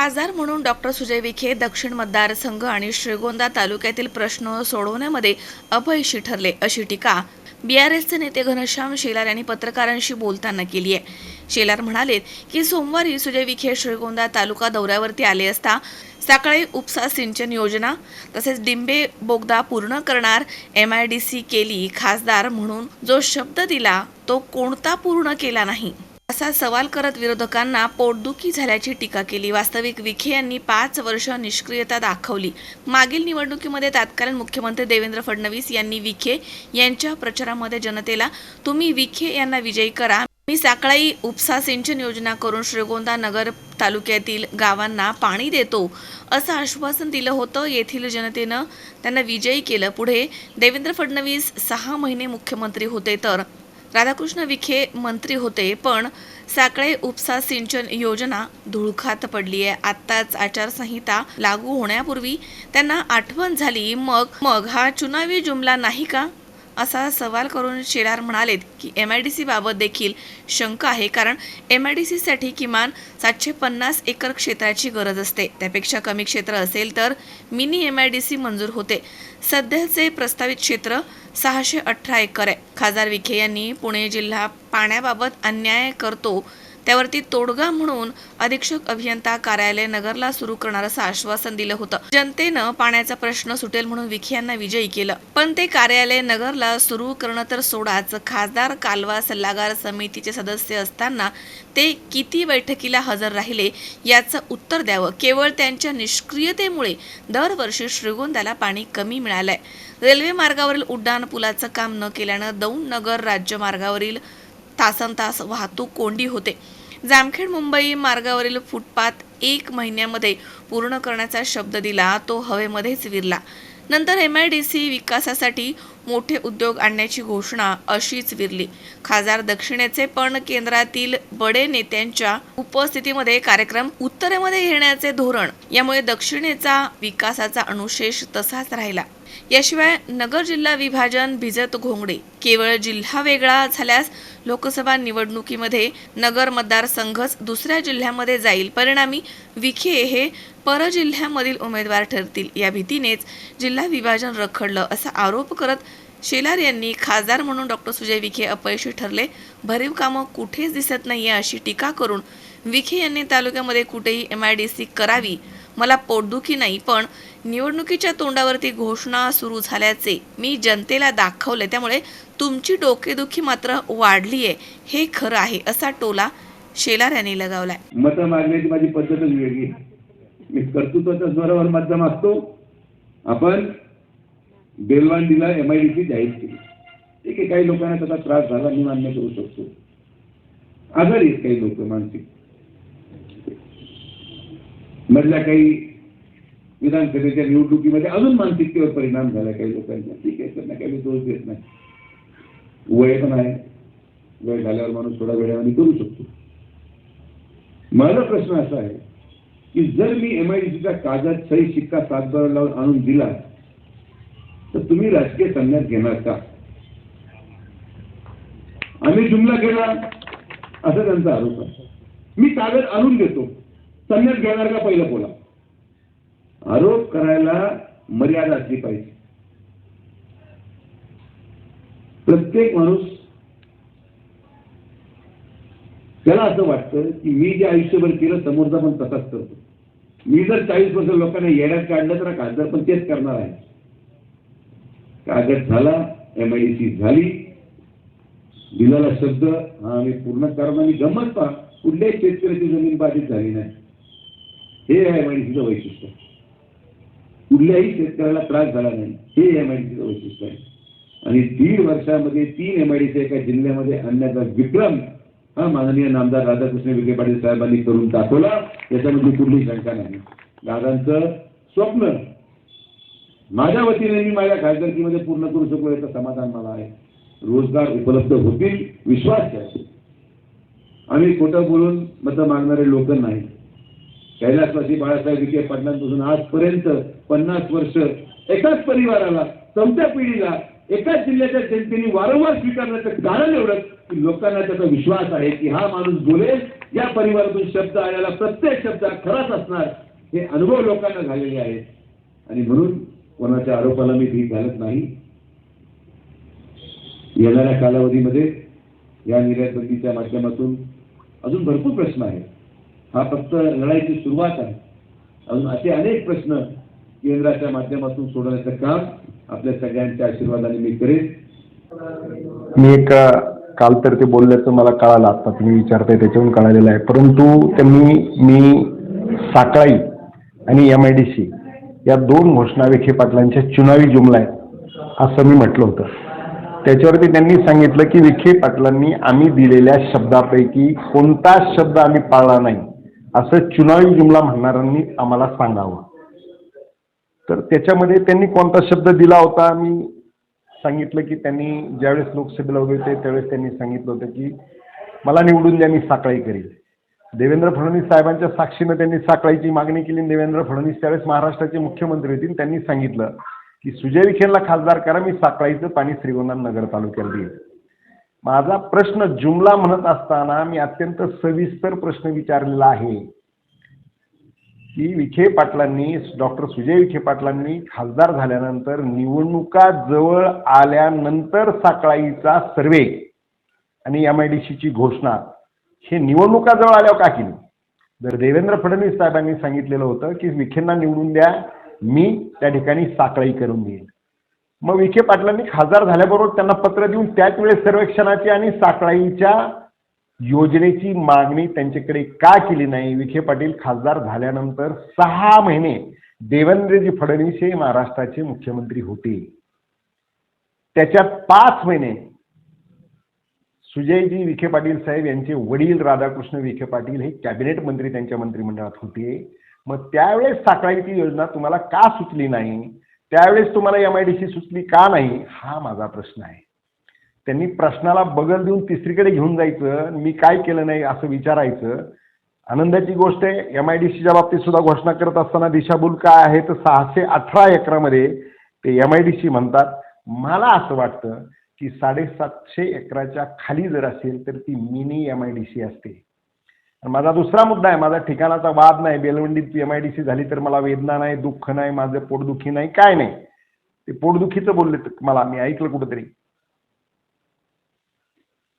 खासदार म्हणून डॉक्टर सुजय विखे दक्षिण मतदारसंघ आणि श्रीगोंदा तालुक्यातील प्रश्न सोडवण्यामध्ये अपयशी ठरले अशी टीका बी आर एसचे नेते घनश्याम शेलार यांनी पत्रकारांशी बोलताना केली आहे. शेलार म्हणालेत की सोमवारी सुजय विखे श्रीगोंदा तालुका दौऱ्यावरती आले असता सकाळी उपसा सिंचन योजना तसेच डिंबे बोगदा पूर्ण करणार एम आय डी सी केली खासदार म्हणून जो शब्द दिला तो कोणता पूर्ण केला नाही. असा सवाल करत विरोधकांना पोटदुखी झाल्याची टीका केली. वास्तविक विखे यांनी पाच वर्ष निष्क्रियता दाखवली. मागील निवडणुकीमध्ये तत्कालीन मुख्यमंत्री देवेंद्र फडणवीस यांनी विखे यांच्या प्रचारामध्ये जनतेला तुम्ही विखे यांना विजयी करा. मी सकाळी उपसा सिंचन योजना करून श्रीगोंदा नगर तालुक्यातील गावांना पाणी देतो. असं आश्वासन दिलं होतं. येथील जनतेनं त्यांना विजयी केलं. पुढे देवेंद्र फडणवीस सहा महिने मुख्यमंत्री होते तर राधाकृष्ण विखे मंत्री होते पण साकळे उपसा सिंचन योजना धुळखात पडली आहे आत्ताच आचारसंहिता लागू होण्यापूर्वी त्यांना आठवण झाली. मग मग हा चुनावी जुमला नाही का? असा सवाल करून शेलार म्हणालेत की एम आय डी सी बाबत देखील शंका आहे कारण एम आय डी सीसाठी किमान सातशे पन्नास एकर क्षेत्राची गरज असते. त्यापेक्षा कमी क्षेत्र असेल तर mini M I D C मंजूर होते. सध्याचे प्रस्तावित क्षेत्र सहाशे अठरा एकर आहे. खासदार विखे यांनी पुणे जिल्हा पाण्याबाबत अन्याय करतो त्यावरती तोडगा म्हणून अधीक्षक अभियंता कार्यालय नगरला सुरू करणार असं आश्वासन दिलं होतं. जनतेनं पाण्याचा प्रश्न सुटेल म्हणून विखे यांना विजयी केलं. पण ते कार्यालय नगरला सुरू करणं तर सोडाच. खासदार कालवा सल्लागार समितीचे सदस्य असताना ते किती बैठकीला हजर राहिले याचं उत्तर द्यावं. केवळ त्यांच्या निष्क्रियतेमुळे दरवर्षी श्रीगोंद्याला पाणी कमी मिळालंय. रेल्वे मार्गावरील उड्डाण पुलाचं काम न केल्यानं दौंड नगर राज्य मार्गावरील तासन तास वाहतूक कोंडी होते. जामखेड मुंबई मार्गावरील फुटपाथ एक महिन्यामध्ये पूर्ण करण्याचा शब्द दिला तो हवेमध्येच विरला. नंतर एम आय डी सी विकासासाठी मोठे उद्योग आणण्याची घोषणा अशीच विरली. खासदार दक्षिणेचे पण केंद्रातील बडे नेत्यांच्या उपस्थितीमध्ये कार्यक्रम उत्तरेमध्ये घेण्याचे धोरण यामुळे दक्षिणेचा विकासाचा अनुशेष तसाच राहिला. याशिवाय नगर जिल्हा विभाजन भिजत घोंगडे केवळ जिल्हा वेगळा झाल्यास लोकसभा निवडणुकीमध्ये नगर मतदारसंघच दुसऱ्या जिल्ह्यामध्ये जाईल. परिणामी विखे हे परजिल्ह्यामधील उमेदवार ठरतील. या भीतीनेच जिल्हा विभाजन रखडलं असा आरोप करत शेलार यांनी खासदार म्हणून डॉक्टर सुजय विखे अपयशी ठरले. भरीव कामं कुठेच दिसत नाही अशी टीका करून विखे यांनी तालुक्यामध्ये कुठेही एम आय डी सी करावी मला पोटदुखी नाही पण निवडणुकीच्या तोंडावरती घोषणा सुरू झाल्याचे मी जनतेला दाखवले त्यामुळे तुमची डोकेदुखी मात्र वाढली आहे हे खरं आहे असा टोला शेलार यांनी लगावलाय. मतं मागण्याची माझी पद्धतच वेगळी मी कर्तृत्वाच्या जोरावर मतदान असतो. आपण बेलवांडीला एम आय डी सी जाहीर केली. ठीक आहे काही लोकांना त्याचा त्रास झाला मी मान्य करू शकतो. आजारी आहेत काही लोक मानसिक. मधल्या काही विधानसभेच्या निवडणुकीमध्ये अजून मानसिकतेवर परिणाम झाला काही लोकांचा. ठीक आहे त्यांना काही मी दोष देत नाही. वय पण आहे. वय झाल्यावर माणूस थोडा वेळाने करू शकतो. माझा प्रश्न असा आहे की जर मी एम आय डी सीचा कागद सही शिक्का सातबार लावून आणून दिला तर तुम्ही राजकीय संन्यास घेणार का? आम्ही जुमला केला असा त्यांचा आरोप आहे. मी कागद आणून देतो. संन्यास घेणार का पहिलं बोला आरोप करायला मर्यादा असली पाहिजे. प्रत्येक माणूस त्याला असं वाटतं की मी जे आयुष्यभर केलं समोरचा पण तसाच करतो. मी जर चाळीस वर्ष लोकांना येण्यात काढलं तर खासदार पण तेच करणार आहे. कागद झाला एम आय डी सी झाली. दिलेला शब्द हा आम्ही पूर्ण कारण आणि गमत पहा. कुठल्याही शेतकऱ्याची जमीन बाधित झाली नाही. हे आहे आय वैशिष्ट्य कुठल्याही शेतकऱ्याला त्रास झाला नाही. हे एम आय वैशिष्ट्य आहे. आणि दीड वर्षामध्ये तीन एम आय डी एका जिल्ह्यामध्ये आणण्याचा विक्रम हा माननीय नामदार राधाकृष्ण विखे पाटील साहेबांनी करून दाखवला. याच्यामध्ये कुठलीही शंका नाही. दादांचं स्वप्न माझ्या वतीने मी माझ्या खासदारकीमध्ये पूर्ण करू शकलो याचं समाधान मला आहे. रोजगार उपलब्ध होतील विश्वास आहे. आम्ही खोटं बोलून मतं मागणारे लोक नाही. कैलासवासी बाळासाहेब विखे पाटलांपासून आजपर्यंत पन्नास वर्ष एकाच परिवाराला चौथ्या पिढीला एकाच जिल्ह्याच्या जनतेने वारंवार स्वीकारण्याचं कारण एवढंच की लोकांना त्याचा विश्वास आहे की हा माणूस बोलेल या परिवारातून शब्द आलेला प्रत्येक शब्द खराच असणार हे अनुभव लोकांना झालेले आहेत. आणि म्हणून कोणाच्या आरोपाला मी भीक घालत नाही. येणाऱ्या कालावधीमध्ये या निर्यात बंदीच्या माध्यमातून अजून भरपूर प्रश्न आहेत. हा फक्त लढाईची सुरुवात आहे. अजून असे अनेक प्रश्न केंद्राच्या माध्यमातून सोडवण्याचं काम आपल्या सगळ्यांच्या आशीर्वादाने मी करेन. मी एक काल तर ते बोलल्याचं मला कळालं आता तुम्ही विचारताय त्याच्यावरून कळालेलं आहे. परंतु त्यांनी मी साकळाई आणि एम आय डी सी या दोन घोषणा विखे पाटलांच्या चुनावी जुमला आहेत असं मी म्हटलं होतं. त्याच्यावरती त्यांनी सांगितलं की विखे पाटलांनी आम्ही दिलेल्या शब्दापैकी कोणता शब्द आम्ही पाळला नाही. असं चुनावी जुमला म्हणणाऱ्यांनी आम्हाला सांगावं. तर त्याच्यामध्ये त्यांनी कोणता शब्द दिला होता? मी सांगितलं की त्यांनी ज्यावेळेस लोकसभेला उभे होते त्यावेळेस त्यांनी सांगितलं होतं की मला निवडून द्या मी साकळी करील देवेंद्र फडणवीस साहेबांच्या साक्षीनं त्यांनी साकळीची मागणी केली. देवेंद्र फडणवीस त्यावेळेस महाराष्ट्राचे मुख्यमंत्री होते. त्यांनी सांगितलं की सुजय विखेला खासदार करा मी साकळीचं पाणी श्रीगोंदा नगर तालुक्याला देईल माझा प्रश्न जुमला म्हणत असताना मी अत्यंत सविस्तर प्रश्न विचारलेला आहे. की विखे पाटलांनी डॉक्टर सुजय विखे पाटलांनी खासदार झाल्यानंतर निवडणुका जवळ आल्यानंतर साकळाईचा सर्वे आणि एम आय डी सीची घोषणा हे निवडणुका जवळ आल्यावर का केली? जर देवेंद्र फडणवीस साहेबांनी सांगितलेलं होतं की विखेंना निवडून द्या मी त्या ठिकाणी साकळाई करून देईन. मग विखे पाटलांनी खासदार झाल्याबरोबर त्यांना पत्र देऊन त्याच वेळेस सर्वेक्षणाची आणि साकळाईच्या योजनेची मागणी त्यांच्याकडे का केली नाही? विखे पाटील खासदार झाल्यानंतर सहा महिने देवेंद्रजी फडणवीस हे महाराष्ट्राचे मुख्यमंत्री होते. त्याच्यात पाच महिने सुजयजी विखे पाटील साहेब यांचे वडील राधाकृष्ण विखे पाटील हे कॅबिनेट मंत्री त्यांच्या मंत्रिमंडळात होते. मग त्यावेळेस साकळाईची योजना तुम्हाला का सुचली नाही? त्यावेळेस तुम्हाला एम आय डी सी सुचली का नाही हा माझा प्रश्न आहे. त्यांनी प्रश्नाला बगल देऊन तिसरीकडे घेऊन जायचं मी काय केलं नाही असं विचारायचं. आनंदाची गोष्ट आहे एम आय डी सीच्या बाबतीत सुद्धा घोषणा करत असताना दिशाभूल काय आहे तर सहाशे अठरा एकरामध्ये ते एम आय डी सी म्हणतात. मला असं वाटतं की साडेसातशे एकराच्या खाली जर असेल तर ती mini M I D C असते. माझा दुसरा मुद्दा आहे माझा ठिकाणाचा वाद नाही बेलवंडीत एम आय डी सी झाली तर मला वेदना नाही दुःख नाही माझं पोटदुखी नाही काय नाही. ते पोटदुखीचं बोलले मला मी ऐकलं कुठंतरी.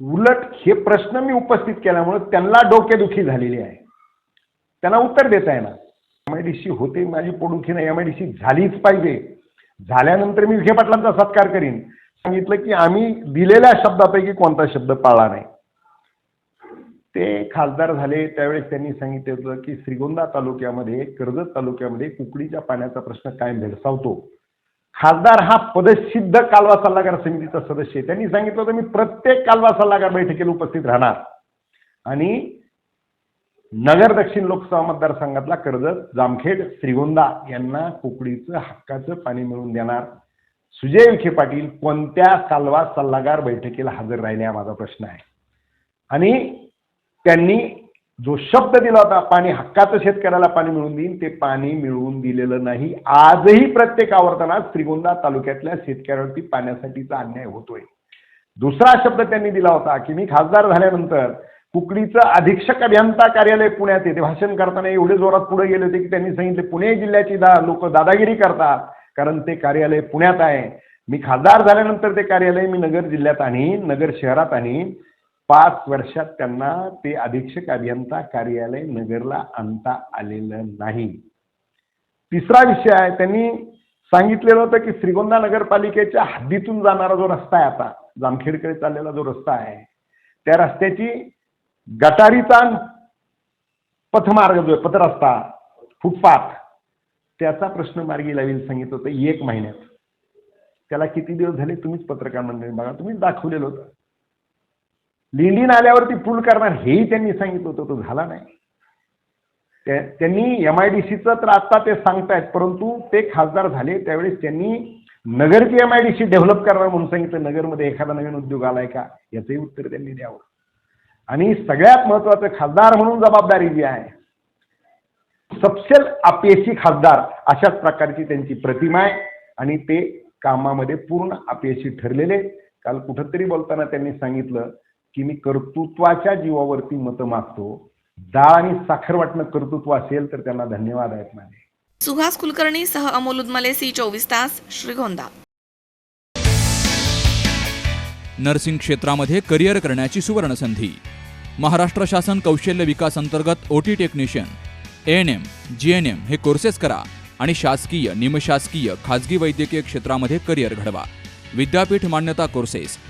उलट हे प्रश्न मी उपस्थित केल्यामुळे त्यांना डोकेदुखी झालेली आहे. त्यांना उत्तर देता येणार. एम आय डी सी होते माझी पोटदुखी नाही एम आय डी सी झालीच पाहिजे. झाल्यानंतर मी विखे पाटलांचा सत्कार करीन. सांगितलं की आम्ही दिलेल्या शब्दापैकी कोणता शब्द पाळला नाही. ते खासदार झाले त्यावेळेस त्यांनी सांगितलं होतं की श्रीगोंदा तालुक्यामध्ये कर्जत तालुक्यामध्ये कुकडीच्या पाण्याचा प्रश्न कायम भेडसावतो. खासदार हा पदसिद्ध कालवा सल्लागार समितीचा सदस्य आहे. त्यांनी सांगितलं होतं मी प्रत्येक कालवा सल्लागार बैठकीला उपस्थित राहणार. आणि नगर दक्षिण लोकसभा मतदारसंघातला कर्जत जामखेड श्रीगोंदा यांना कुकडीचं हक्काचं पाणी मिळवून देणार. सुजय विखे पाटील कोणत्या कालवा सल्लागार बैठकीला हजर राहिले हा माझा प्रश्न आहे. आणि त्यांनी जो शब्द दिला होता पाणी हक्काचं शेतकऱ्याला पाणी मिळवून देईन ते पाणी मिळवून दिलेलं नाही. आजही प्रत्येक आवर्तनात श्रीगोंदा तालुक्यातल्या शेतकऱ्यावरती पाण्यासाठीचा अन्याय होतोय. दुसरा शब्द त्यांनी दिला होता की मी खासदार झाल्यानंतर कुकडीचं अधीक्षक अभियंता कार्यालय पुण्यात येते. भाषण करताना एवढे जोरात पुढे गेले होते की त्यांनी सांगितले पुणे जिल्ह्याची दा लोक दादागिरी करतात कारण ते कार्यालय पुण्यात आहे. मी खासदार झाल्यानंतर ते कार्यालय मी नगर जिल्ह्यात आणीन नगर शहरात आणीन. पाच वर्षात त्यांना ते अधीक्षक अभियंता कार्यालय नगरला आणता आलेलं नाही. तिसरा विषय आहे त्यांनी सांगितलेलं होतं की श्रीगोंदा नगरपालिकेच्या हद्दीतून जाणारा जो रस्ता आहे आता जामखेडकडे चाललेला जो रस्ता आहे त्या रस्त्याची गटारीचा पथमार्ग जो आहे पथरस्ता फुटपाथ त्याचा प्रश्न मार्गी लावेल सांगितलं होतं एक महिन्यात. त्याला किती दिवस झाले तुम्हीच पत्रकार मंडळी बघा तुम्हीच दाखवलेलं होतं. लिंडीन आल्यावरती पूल करणार हेही त्यांनी सांगितलं होतं तो झाला नाही. त्यांनी एम आय डी सीचं तर आता ते सांगतायत परंतु ते खासदार झाले त्यावेळेस त्यांनी नगरची M I D C develop करणार म्हणून सांगितलं नगरमध्ये एखादा नवीन उद्योग आलाय का? याचंही उत्तर त्यांनी द्यावं. आणि सगळ्यात महत्वाचं खासदार म्हणून जबाबदारी जी आहे सपशेल अपयशी खासदार अशाच प्रकारची त्यांची प्रतिमा आहे आणि ते कामामध्ये पूर्ण अपयशी ठरलेले काल कुठंतरी बोलताना त्यांनी सांगितलं की मी कर्तृत्वाच्या जीवावरती मतं मागतो. डाळ आणि साखर वाटणं कर्तृत्व असेल तर त्यांना धन्यवाद आहेत माझे. सुहास कुलकर्णी सह अमोल उदमले सी चोवीस तास श्रीगोंदा. नर्सिंग क्षेत्रामध्ये करिअर करण्याची सुवर्णसंधी महाराष्ट्र शासन कौशल्य विकास अंतर्गत O T technician. A N M G N M हे कोर्सेस करा आणि शासकीय निमशासकीय खाजगी वैद्यकीय क्षेत्रामध्ये करिअर घडवा. विद्यापीठ मान्यता कोर्सेस